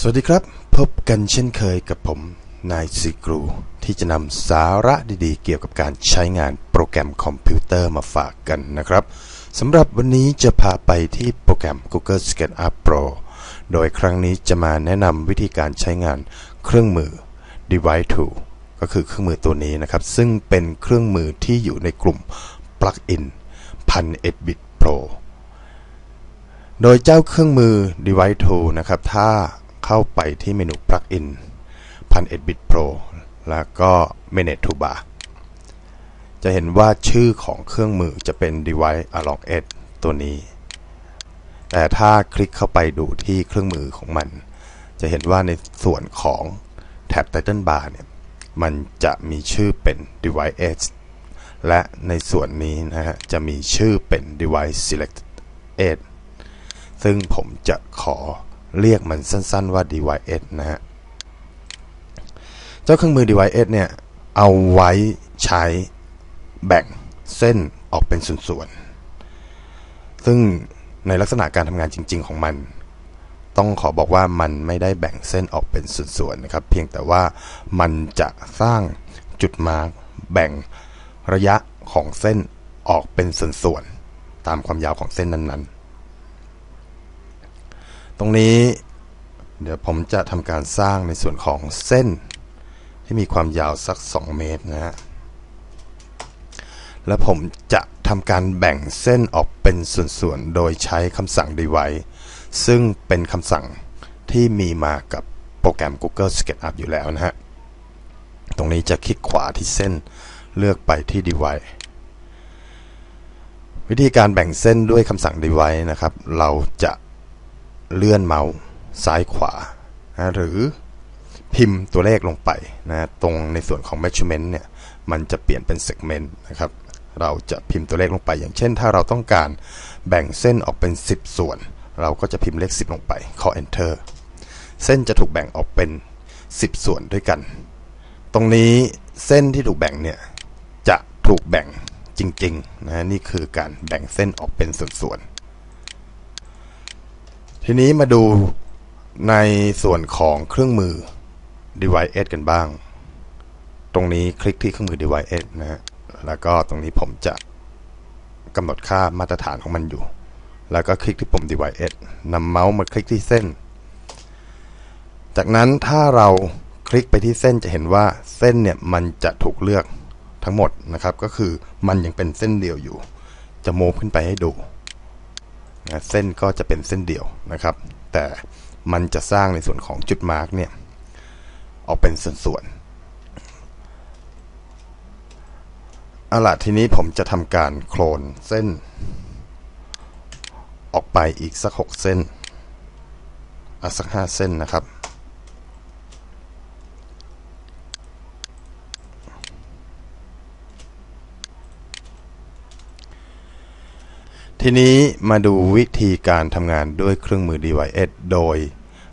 สวัสดีครับ พบกันเช่นเคยกับผม นายซีกรู ที่จะนำสาระดีๆ เกี่ยวกับการใช้งานโปรแกรมคอมพิวเตอร์มาฝากกันนะครับสำหรับวันนี้จะพาไปที่โปรแกรม Google SketchUp Pro โดยครั้งนี้จะมาแนะนำวิธีการใช้งานเครื่องมือ Device Tool ก็คือเครื่องมือตัวนี้นะครับ ซึ่งเป็นเครื่องมือที่อยู่ในกลุ่ม Plugin 1001 bit Pro โดยเจ้าเครื่องมือ Device Tool นะครับถ้า เข้าไปที่เมนู Plugin 1001 bit Pro แล้วก็ Manage Toolbar จะเห็นว่าชื่อของเครื่องมือจะเป็น Device Along Edge ตัวนี้ แต่ถ้าคลิกเข้าไปดูที่เครื่องมือของมัน จะเห็นว่าในส่วนของแท็บ Title Bar เนี่ยมันจะมีชื่อเป็น Device Edge และในส่วนนี้นะฮะจะมีชื่อเป็น Device Select Edge ซึ่งผมจะขอ เรียกมันสั้นๆว่า DYS นะฮะ เจ้าเครื่องมือ DYS เนี่ย เอาไว้ใช้แบ่งเส้นออกเป็นส่วนๆ ซึ่งในลักษณะการทำงานจริง ๆ ของมัน ต้องขอบอกว่ามันไม่ได้แบ่งเส้นออกเป็นส่วนๆนะครับ เพียงแต่ว่ามันจะสร้างจุดมาร์กแบ่งระยะของเส้นออกเป็นส่วนๆ ตามความยาวของเส้นนั้นๆ ตรงนี้เดี๋ยวผมจะทำการสร้างในส่วนของเส้น ที่มีความยาวสัก 2 เมตรนะฮะ แล้วผมจะทำการแบ่งเส้นออกเป็นส่วนๆ โดยใช้คำสั่ง device ซึ่งเป็นคำสั่งที่มีมากับโปรแกรม Google SketchUp อยู่แล้วนะฮะ ตรงนี้จะคลิกขวาที่เส้นเลือกไปที่ device วิธีการแบ่งเส้นด้วยคำสั่ง device นะครับ เราจะ เลื่อนเมาส์ซ้ายขวานะหรือพิมพ์ตัวเลขลงไปนะตรงในส่วนของ measurement เนี่ยมันจะเปลี่ยนเป็น segment นะครับเราจะพิมพ์ตัวเลขลงไป อย่างเช่น ถ้าเราต้องการแบ่งเส้นออกเป็น 10 ส่วน เราก็จะพิมพ์เลข 10 ลงไปขอ enter เส้นจะถูกแบ่งออกเป็น 10 ส่วนด้วยกัน ตรงนี้เส้นที่ถูกแบ่งเนี่ยจะถูกแบ่งจริงๆนะนี่คือการแบ่งเส้นออกเป็นส่วนๆ ทีนี้มาดูในส่วนของเครื่องมือ device กันบ้าง ตรงนี้คลิกที่เครื่องมือ device นะฮะ แล้วก็ตรงนี้ผมจะกำหนดค่ามาตรฐานของมันอยู่ แล้วก็คลิกที่ปุ่ม device นำเมาส์มาคลิกที่เส้น จากนั้นถ้าเราคลิกไปที่เส้นจะเห็นว่าเส้นเนี่ยมันจะถูกเลือกทั้งหมดนะครับ ก็คือมันยังเป็นเส้นเดียวอยู่ จะโมขึ้นไปให้ดู เส้นก็จะเป็นเส้นเดียวนะครับ แต่มันจะสร้างในส่วนของจุดมาร์กเนี่ยออกเป็นส่วนๆเอาล่ะทีนี้ผมจะทำการโคลนเส้น ออกไปอีกสัก 6 เส้นอะสัก 5 เส้นนะครับ ทีนี้มาดูวิธีการทำงานด้วยเครื่องมือ DYS โดย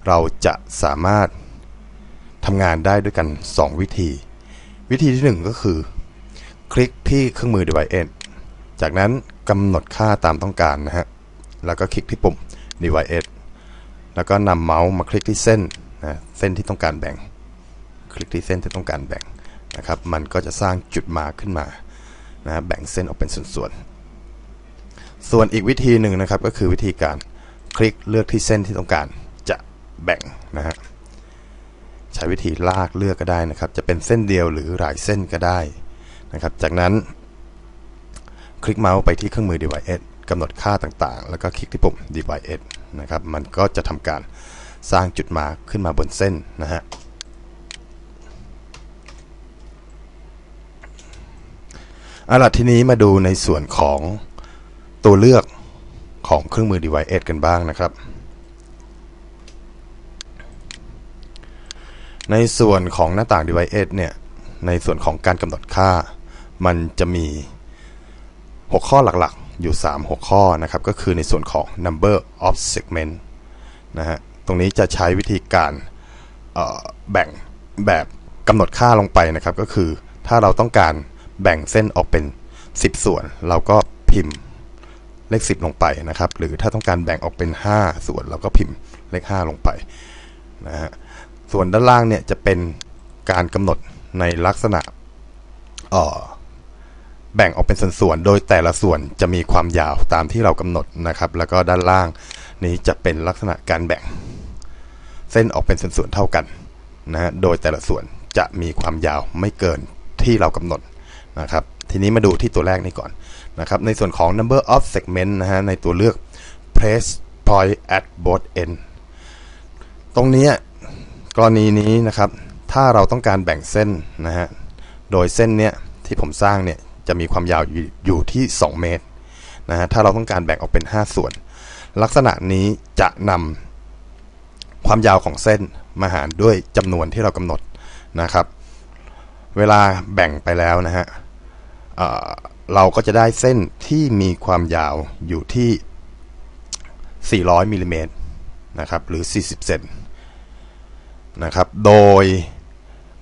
เราจะสามารถทำงานได้ด้วยกัน 2 วิธี วิธีที่ 1 ก็คือ คลิกที่เครื่องมือ DYS จากนั้นกำหนดค่าตามต้องการนะฮะ แล้วก็คลิกที่ปุ่ม DYS แล้วก็นำเมาส์มาคลิกที่เส้นนะเส้นที่ต้องการแบ่ง คลิกที่เส้นที่ต้องการแบ่งนะครับ มันก็จะสร้างจุดมาขึ้นมานะแบ่งเส้นออกเป็นส่วนๆ ส่วนอีกวิธีหนึ่งนะครับก็คือวิธีการคลิกเลือกที่เส้นที่ต้องการจะแบ่งนะฮะใช้วิธีลากเลือกก็ได้นะครับ จะเป็นเส้นเดียวหรือหลายเส้นก็ได้นะครับ จากนั้นคลิกเมาส์ไปที่เครื่องมือ device กำหนดค่าต่างๆ แล้วก็คลิกที่ปุ่ม device นะครับ มันก็จะทำการสร้างจุดมาขึ้นมาบนเส้นนะฮะเอาล่ะทีนี้มาดูในส่วนของ ตัวเลือกของเครื่องมือ Device Edge กันบ้างนะครับ ในส่วนของหน้าต่าง Device Edge เนี่ย ในส่วนของการกำหนดค่า มันจะมี หัวข้อหลักๆ อยู่ 3 หัวข้อนะครับ ก็คือในส่วนของ number of segment นะฮะ ตรงนี้จะใช้วิธีการแบ่งแบบกำหนดค่าลงไปนะครับ ก็คือถ้าเราต้องการแบ่งเส้นออกเป็น 10 ส่วน เราก็พิมพ์ เลข 10 ลงไปนะครับ หรือถ้าต้องการแบ่งออกเป็น 5 ส่วนเราก็พิมพ์เลข 5 ลงไปนะฮะส่วนด้านล่างเนี่ยจะเป็นการกำหนดในลักษณะแบ่งออกเป็นส่วนๆโดยแต่ละส่วนจะมีความยาวตามที่เรากำหนดนะครับ แล้วก็ด้านล่างนี้จะเป็นลักษณะการแบ่ง เส้นออกเป็นส่วนๆเท่ากันนะฮะโดยแต่ละส่วนจะมีความยาวไม่เกินที่เรากำหนดนะครับ ทีนี้มาดูที่ตัวแรกนี้ก่อนนะครับ ในส่วนของ number of segment นะฮะ ในตัวเลือก press point at both end ตรงนี้กรณีนี้นะครับ ถ้าเราต้องการแบ่งเส้นนะฮะ โดยเส้นเนี้ยที่ผมสร้างเนี่ยจะมีความยาวอยู่ที่ 2 เมตรนะฮะ ถ้าเราต้องการแบ่งออกเป็น 5 ส่วน ลักษณะนี้จะนำความยาวของเส้นมาหารด้วยจำนวนที่เรากำหนดนะครับ เวลาแบ่งไปแล้วนะฮะ เราก็จะได้เส้นที่มีความยาวอยู่ที่ 400มิลิเมตรนะครับหรือ 40 เซนนะครับ โดย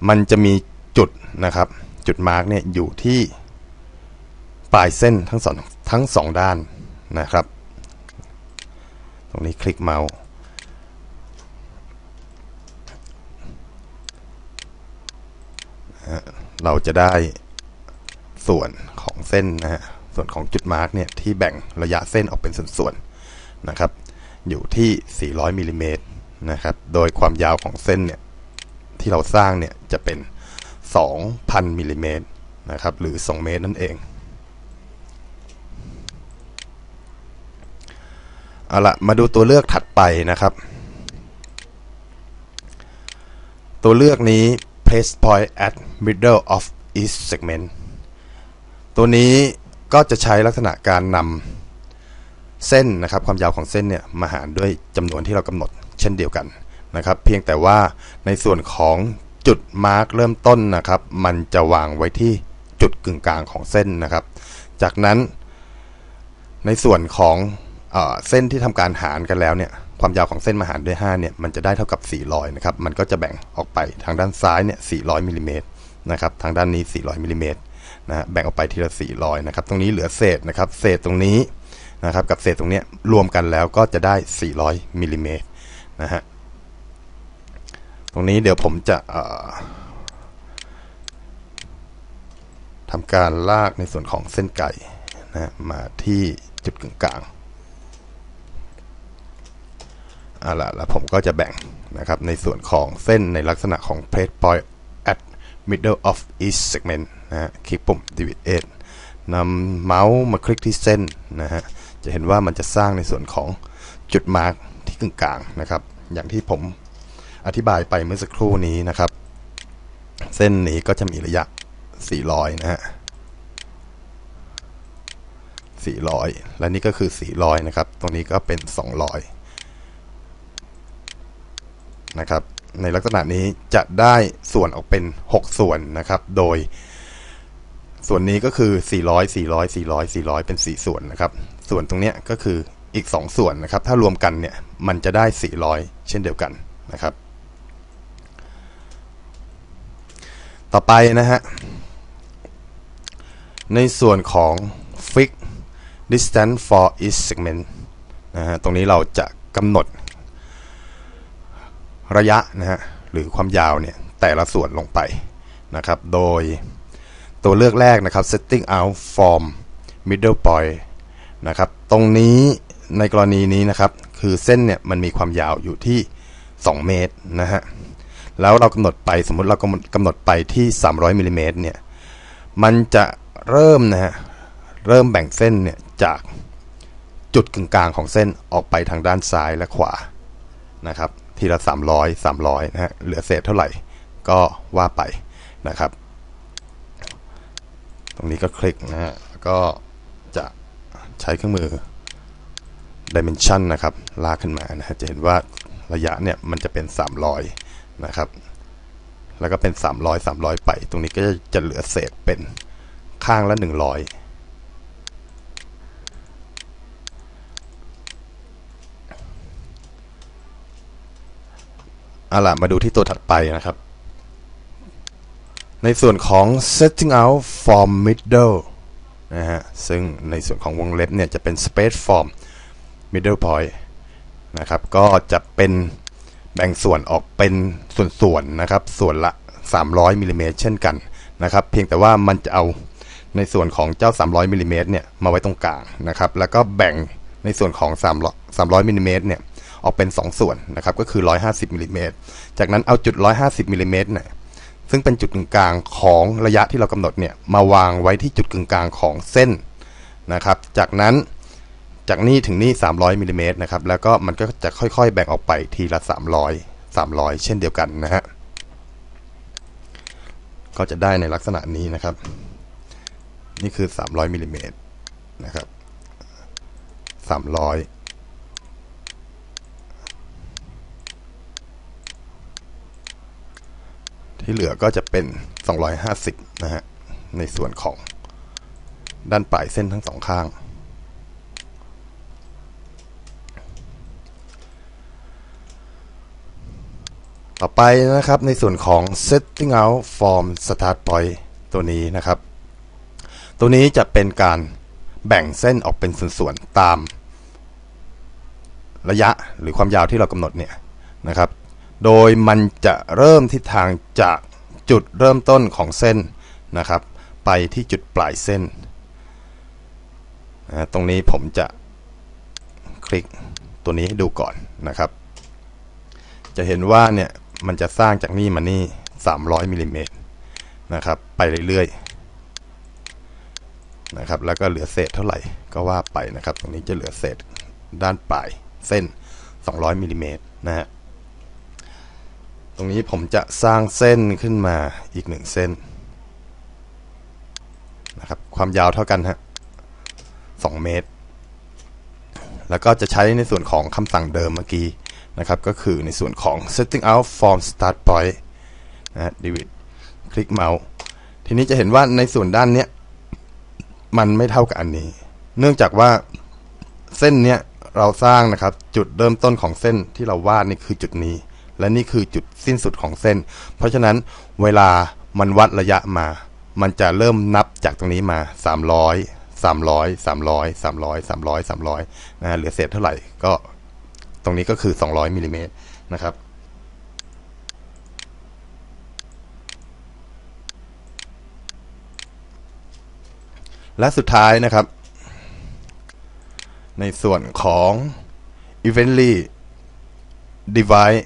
มันจะมีจุดนะครับ จุดมาร์กเนี่ยอยู่ที่ปลายเส้นทั้งสองทั้งสองด้านนะครับ ตรงนี้คลิกเมาส์เราจะได้ ส่วนของเส้นนะฮะส่วนของจุดมาร์กเนี่ยที่แบ่งระยะเส้นออกเป็นส่วนๆนะครับอยู่ที่ 400มิลิเมตรนะครับโดยความยาวของเส้นเนี่ยที่เราสร้างเนี่ยจะเป็น 2,000มิลิเมตรนะครับหรือ 2 เมตรนั่นเองเอาละมาดูตัวเลือกถัดไปนะครับ ตัวเลือกนี้ place point at middle of each segment ตัวนี้ก็จะใช้ลักษณะการนำเส้นนะครับความยาวของเส้นเนี่ยมาหารด้วยจำนวนที่เรากำหนดเช่นเดียวกันนะครับ เพียงแต่ว่าในส่วนของจุดมาร์กเริ่มต้นนะครับ มันจะวางไว้ที่จุดกึ่งกลางของเส้นนะครับ จากนั้น ในส่วนของเส้นที่ทำการหารกันแล้วเนี่ยความยาวของเส้นมาหารด้วย 5 เนี่ย มันจะได้เท่ากับ 400 นะครับ มันก็จะแบ่งออกไปทางด้านซ้ายเนี่ย 400มิลิเมตรนะครับ ทางด้านนี้ 400มิลิเมตร นะแบ่งออกไปทีละ 400นะครับตรงนี้เหลือเศษนะครับเศษตรงนี้นะครับกับเศษตรงนี้รวมกันแล้วก็จะได้ 400มิลลิเมตรนะฮะตรงนี้เดี๋ยวผมจะทำการลากในส่วนของเส้นไก่นะมาที่จุดกลางอะละแล้วผมก็จะแบ่งนะครับในส่วนของเส้นในลักษณะของ plate Point middle of each segment นะฮะคลิกปุ่ม divide นำเมาส์มาคลิกที่เส้นนะฮะจะเห็นว่ามันจะสร้างในส่วนของจุดมาร์กที่กึ่งกลางนะครับ อย่างที่ผมอธิบายไปเมื่อสักครู่นี้นะครับ เส้นนี้ก็จะมีระยะ 400 นะฮะ 400 และนี่ก็คือ 400 นะครับ ตรงนี้ก็เป็น 200 นะครับ ในลักษณะนี้จะได้ส่วนออกเป็น 6 ส่วนนะครับ โดย ส่วนนี้ก็คือ 400 400 400 400 เป็น 4 ส่วนนะครับ ส่วนตรงนี้ก็คืออีก 2 ส่วนนะครับ ถ้ารวมกันเนี่ยมันจะได้ 400 เช่นเดียวกันนะครับ ต่อไปนะฮะ ในส่วนของ fix distance for each segment นะฮะ ตรงนี้เราจะกำหนด ระยะนะฮะหรือความยาวเนี่ยแต่ละส่วนลงไปนะครับ โดยตัวเลือกแรกนะครับ setting out from middle point นะครับ ตรงนี้ในกรณีนี้นะครับ คือเส้นเนี่ยมันมีความยาวอยู่ที่ 2 เมตรนะฮะ แล้วเรากำหนดไปสมมติเรากำหนดไปที่ 300มิลิเมตรเนี่ย มันจะเริ่มนะฮะ เริ่มแบ่งเส้นเนี่ยจากจุดกึ่งกลางของเส้นออกไปทางด้านซ้ายและขวานะครับ ทีละ 300 300นะฮะเหลือเศษเท่าไหร่ก็ว่าไปนะครับ ตรงนี้ก็คลิกนะฮะก็จะใช้เครื่องมือ dimension นะครับ ลากขึ้นมานะฮะจะเห็นว่าระยะเนี่ยมันจะเป็น 300 นะครับ แล้วก็เป็น 300 300 ไป ตรงนี้ก็จะเหลือเศษเป็นข้างละ 100 เอาล่ะมาดูที่ตัวถัดไปนะครับ ในส่วนของ setting out form middle นะฮะ ซึ่งในส่วนของวงเล็บเนี่ยจะเป็น space form middle point นะครับ ก็จะเป็นแบ่งส่วนออกเป็นส่วนๆนะครับ ส่วนละ 300มิลลิเมตรเช่นกันนะครับ เพียงแต่ว่ามันจะเอาในส่วนของเจ้า 300มิลลิเมตรเนี่ยมาไว้ตรงกลางนะครับ แล้วก็แบ่งในส่วนของ 300 300มิลลิเมตรเนี่ย ออกเป็น 2 ส่วนนะครับก็คือ 150มิลลิเมตรจากนั้นเอาจุด 150มิลลิเมตรเนี่ยซึ่งเป็นจุดกึ่งกลางของระยะที่เรากำหนดเนี่ยมาวางไว้ที่จุดกึ่งกลางของเส้นนะครับ จากนั้นจากนี่ถึงนี่ 300มิลลิเมตรนะครับแล้วก็มันก็จะค่อยๆ แบ่งออกไปทีละ 300 300 เช่นเดียวกันนะฮะก็จะได้ในลักษณะนี้นะครับ นี่คือ 300มิลลิเมตรนะครับ300 ที่เหลือก็จะเป็น 250 นะฮะ ในส่วนของด้านปลายเส้นทั้งสองข้าง ต่อไปนะครับในส่วนของ setting out from start point ตัวนี้นะครับ ตัวนี้จะเป็นการแบ่งเส้นออกเป็นส่วนๆตามระยะหรือความยาวที่เรากำหนดเนี่ยนะครับ โดยมันจะเริ่มทิศทางจากจุดเริ่มต้นของเส้นนะครับ ไปที่จุดปลายเส้นนะตรงนี้ผมจะคลิกตัวนี้ให้ดูก่อนนะครับ จะเห็นว่าเนี่ยมันจะสร้างจากนี่มานี่ 300มิลลิเมตรนะครับ ไปเรื่อยๆนะครับ แล้วก็เหลือเศษเท่าไหร่ก็ว่าไปนะครับ ตรงนี้จะเหลือเศษด้านปลายเส้น 200มิลลิเมตรนะฮะ รงนี้ผมจะสร้างเส้นขึ้นมาอีกหนึ่งเส้นนะครับความยาวเท่ากันฮะ2เมตร แล้วก็จะใช้ในส่วนของคำสั่งเดิมเมื่อกี้นะครับ ก็คือในส่วนของ setting out from start point นะฮะ David คลิกเมาส์ทีนี้จะเห็นว่าในส่วนด้านเนี้ยมันไม่เท่ากับอันนี้ เนื่องจากว่าเส้นเนี้ยเราสร้างนะครับ จุดเริ่มต้นของเส้นที่เราวาดนี่คือจุดนี้ และนี่คือจุดสิ้นสุดของเส้น เพราะฉะนั้นเวลามันวัดระยะมา มันจะเริ่มนับจากตรงนี้มา 300 300 300 300 300 300นะเหลือเศษเท่าไหร่ก็ตรงนี้ก็คือ 200มิลลิเมตรนะครับและสุดท้ายนะครับ ในส่วนของ evenly divide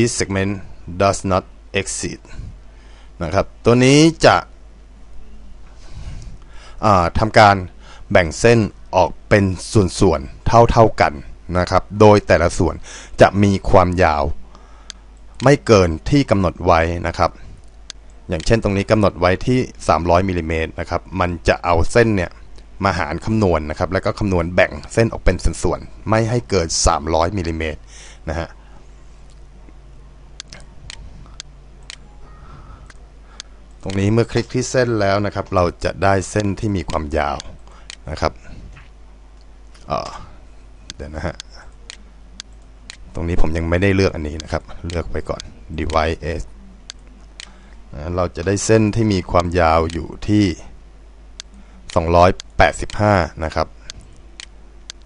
each segment does not exceed นะครับ ตัวนี้จะทำการแบ่งเส้นออกเป็นส่วนๆ เท่าๆกันนะครับ โดยแต่ละส่วนจะมีความยาว ไม่เกินที่กำหนดไว้นะครับ อย่างเช่นตรงนี้กำหนดไว้ที่ 300มิลิเมตรนะครับ มันจะเอาเส้นเนี่ยมาหารคำนวณนนะครับ แล้วก็คำนวณแบ่งเส้นออกเป็นส่วนๆ ไม่ให้เกิน 300มิลิเมตรนะฮะ ตรงนี้เมื่อคลิกที่เส้นแล้วนะครับ เราจะได้เส้นที่มีความยาวนะครับเดี๋ยวนะฮะ ตรงนี้ผมยังไม่ได้เลือกอันนี้นะครับ เลือกไปก่อน device s เราจะได้เส้นที่มีความยาวอยู่ที่ 285 นะครับ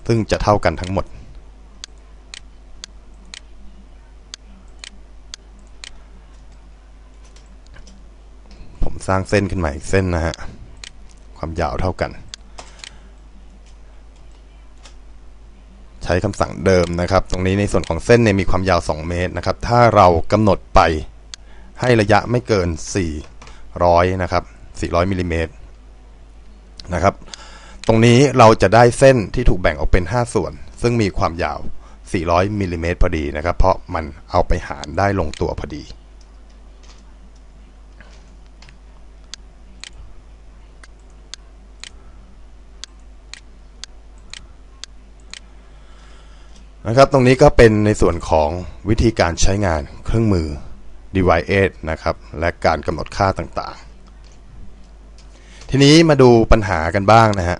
ซึ่งจะเท่ากันทั้งหมด สร้างเส้นขึ้นมาอีกเส้นนะฮะ ความยาวเท่ากัน ใช้คำสั่งเดิมนะครับ ตรงนี้ในส่วนของเส้นเนี่ยมีความยาว 2 เมตรนะครับ ถ้าเรากำหนดไปให้ระยะไม่เกิน 400 นะครับ 400มิลลิเมตรนะครับ ตรงนี้เราจะได้เส้นที่ถูกแบ่งออกเป็น 5 ส่วน ซึ่งมีความยาว 400มิลลิเมตรพอดีนะครับ เพราะมันเอาไปหารได้ลงตัวพอดี นะครับตรงนี้ก็เป็นในส่วนของวิธีการใช้งานเครื่องมือ device นะครับ และการกำหนดค่าต่างๆ ทีนี้มาดูปัญหากันบ้างนะฮะ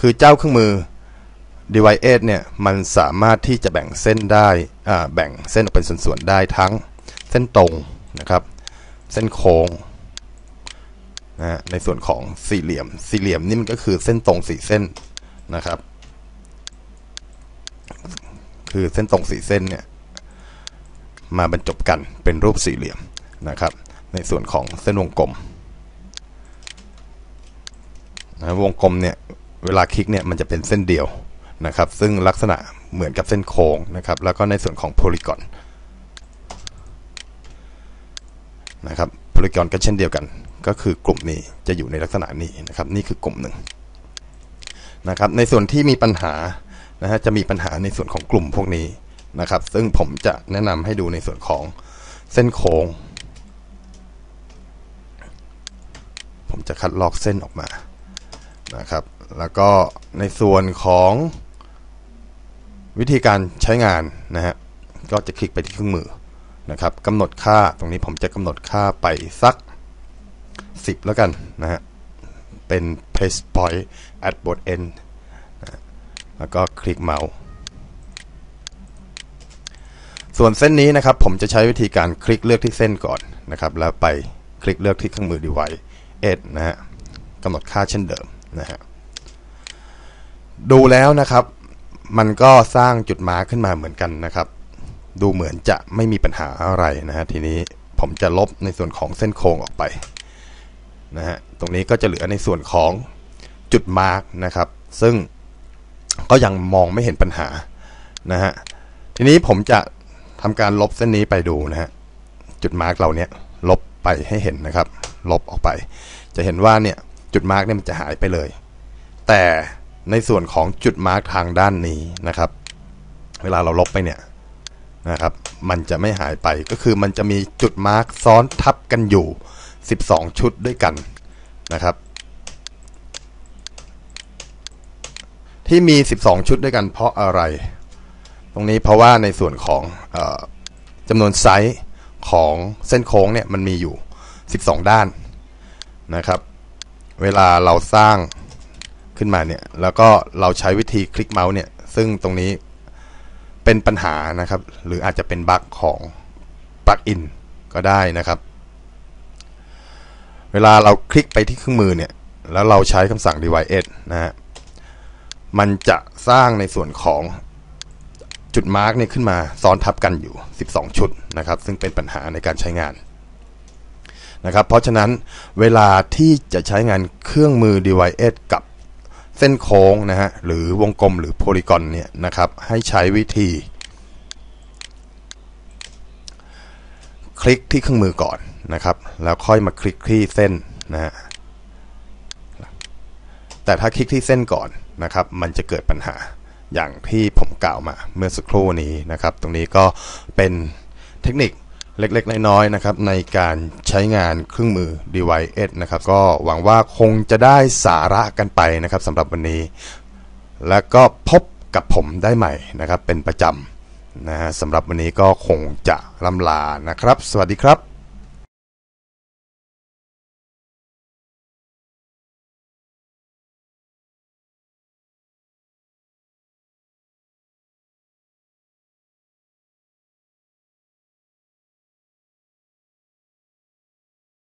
คือเจ้าเครื่องมือ device เนี่ย มันสามารถที่จะแบ่งเส้นได้แบ่งเส้นออกเป็นส่วนๆได้ทั้งเส้นตรงนะครับ เส้นโค้งนะในส่วนของสี่เหลี่ยม สี่เหลี่ยมนี่มันก็คือเส้นตรงสี่เส้นนะครับ คือเส้นตรงสีเส้นเนี่ยมาบรรจบกันเป็นรูปสี่เหลี่ยมนะครับ ในส่วนของเส้นวงกลมนะวงกลมเนี่ยเวลาคลิกเนี่ยมันจะเป็นเส้นเดียวนะครับ ซึ่งลักษณะเหมือนกับเส้นโค้งนะครับ แล้วก็ในส่วนของโพลีกอนนะครับโพลีกอนก็เช่นเดียวกัน ก็คือกลุ่มนี้จะอยู่ในลักษณะนี้นะครับ นี่คือกลุ่มหนึ่งนะครับ ในส่วนที่มีปัญหา นะฮะจะมีปัญหาในส่วนของกลุ่มพวกนี้นะครับ ซึ่งผมจะแนะนำให้ดูในส่วนของเส้นโค้ง ผมจะคัดลอกเส้นออกมานะครับ แล้วก็ในส่วนของวิธีการใช้งานนะฮะก็จะคลิกไปที่เครื่องมือนะครับกำหนดค่าตรงนี้ผมจะกำหนดค่าไปสัก 10 แล้วกันนะฮะเป็น press point at both end น แล้วก็คลิกเมาส์ส่วนเส้นนี้นะครับผมจะใช้วิธีการคลิกเลือกที่เส้นก่อนนะครับแล้วไปคลิกเลือกที่เครื่องมือ device 8นะฮะกำหนดค่าเช่นเดิมนะฮะดูแล้วนะครับ มันก็สร้างจุดมาร์คขึ้นมาเหมือนกันนะครับ ดูเหมือนจะไม่มีปัญหาอะไรนะฮะทีนี้ผมจะลบในส่วนของเส้นโค้งออกไปนะฮะตรงนี้ก็จะเหลือในส่วนของจุดมาร์กนะครับ ซึ่ง ก็ยังมองไม่เห็นปัญหานะฮะทีนี้ผมจะทำการลบเส้นนี้ไปดูนะฮะจุดมาร์กเราเนี้ยลบไปให้เห็นนะครับ ลบออกไป จะเห็นว่าเนี่ยจุดมาร์กเนี่ยมันจะหายไปเลย แต่ในส่วนของจุดมาร์กทางด้านนี้นะครับ เวลาเราลบไปเนี่ยนะครับ มันจะไม่หายไปก็คือมันจะมีจุดมาร์กซ้อนทับกันอยู่ 12 ชุดด้วยกันนะครับ ที่มี 12 ชุดด้วยกันเพราะอะไร ตรงนี้เพราะว่าในส่วนของอจำนวนไซส์ของเส้นโค้งเนี่ยมันมีอยู่ 12 ด้านนะครับ เวลาเราสร้างขึ้นมาเนี่ยแล้วก็เราใช้วิธีคลิกเมาส์เนี่ยซึ่งตรงนี้เป็นปัญหานะครับ หรืออาจจะเป็นบั๊กของปลั๊กอินก็ได้นะครับ เวลาเราคลิกไปที่เครื่องมือเนี่ย แล้วเราใช้คำสั่ง device นะฮะ มันจะสร้างในส่วนของจุดมาร์กเนี่ยขึ้นมาซ้อนทับกันอยู่ 12 ชุดนะครับ ซึ่งเป็นปัญหาในการใช้งานนะครับ เพราะฉะนั้นเวลาที่จะใช้งานเครื่องมือ device กับเส้นโค้งนะฮะหรือวงกลมหรือโพลีกอนเนี่ยนะครับ ให้ใช้วิธี คลิกที่เครื่องมือก่อนนะครับ แล้วค่อยมาคลิกที่เส้นนะฮะแต่ถ้าคลิกที่เส้นก่อน นะครับ มันจะเกิดปัญหาอย่างที่ผมกล่าวมาเมื่อสักครู่นี้นะครับ ตรงนี้ก็เป็นเทคนิคเล็กๆ น้อยๆนะครับในการใช้งานเครื่องมือ device นะครับ ก็หวังว่าคงจะได้สาระกันไปนะครับสำหรับวันนี้ แล้วก็พบกับผมได้ใหม่นะครับเป็นประจำนะฮะสำหรับวันนี้ก็คงจะลำลานะครับ สวัสดีครับ